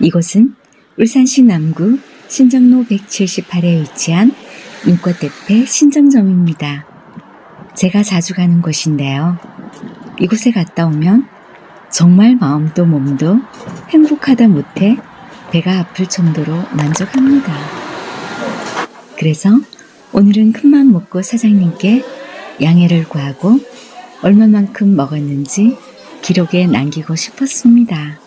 이곳은 울산시 남구 신정로 178에 위치한 인권대패 신정점입니다. 제가 자주 가는 곳인데요. 이곳에 갔다 오면 정말 마음도 몸도 행복하다 못해 배가 아플 정도로 만족합니다. 그래서 오늘은 큰맘 먹고 사장님께 양해를 구하고 얼마만큼 먹었는지 기록에 남기고 싶었습니다.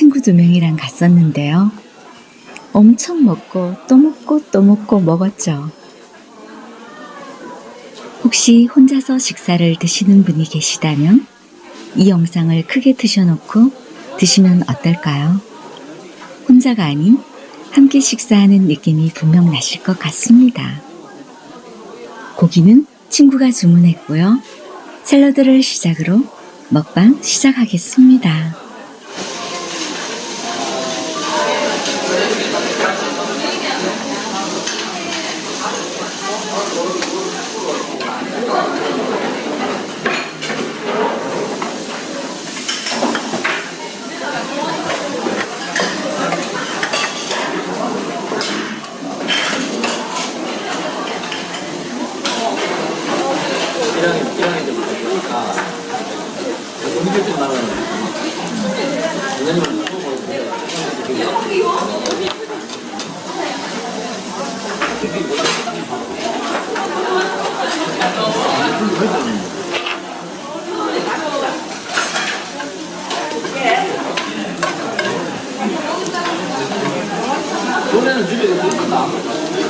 친구 두 명이랑 갔었는데요. 엄청 먹고 또 먹고 또 먹고 먹었죠. 혹시 혼자서 식사를 드시는 분이 계시다면 이 영상을 크게 드셔놓고 드시면 어떨까요? 혼자가 아닌 함께 식사하는 느낌이 분명 나실 것 같습니다. 고기는 친구가 주문했고요. 샐러드를 시작으로 먹방 시작하겠습니다. 1학년 준비가 됐습니다.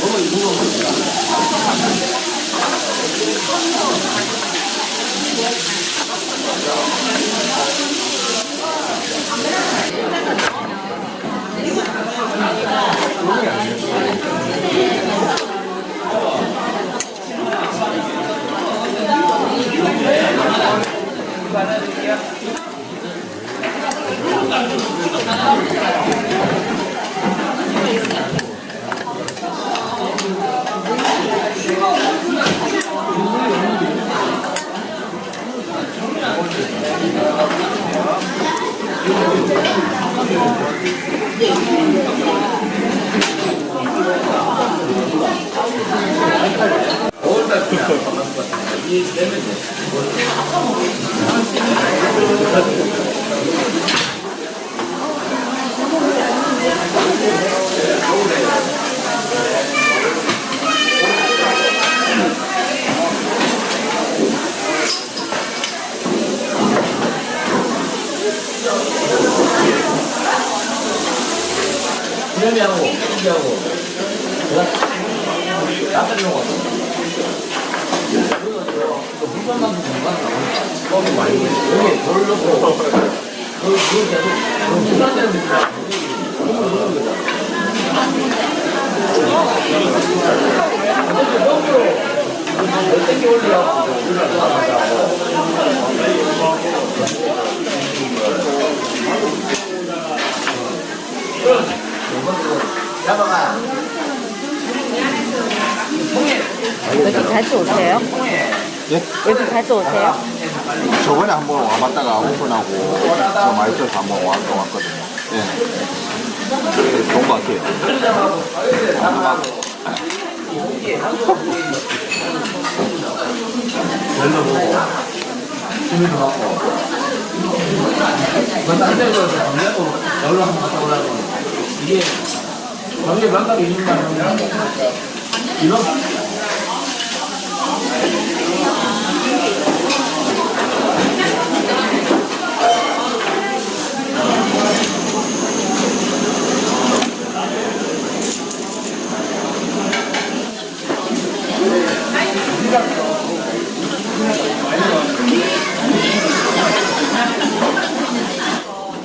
我们一共有几个？ 5월달부터 만났을 것 같아요. 이 네 신기하고 내가 나들이로 왔어. 물건만큼 공간을 나오는 많이 여기 돌 넣고 그, 그 계속 그걸 넣는 거잖아. 어차피 너무로 몇백 개 올리라고 잡아가. 여기 자주 오세요? 예? 여기 자주 오세요? 저번에 한번 와봤다가 오픈하고 저 맛있어서 한번 와, 또 왔거든요. 예. 네, 좋은 것 같아요. 별로 보고 재미도 딴 데서 한번 갔다 오라고 이게 관계 반다로 있는 거 아니야? 이런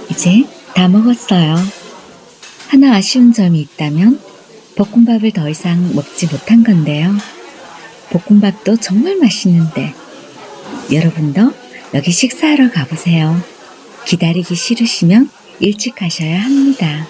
이제 다 먹었어요. 하나 아쉬운 점이 있다면 볶음밥을 더 이상 먹지 못한 건데요. 볶음밥도 정말 맛있는데 여러분도 여기 식사하러 가보세요. 기다리기 싫으시면 일찍 가셔야 합니다.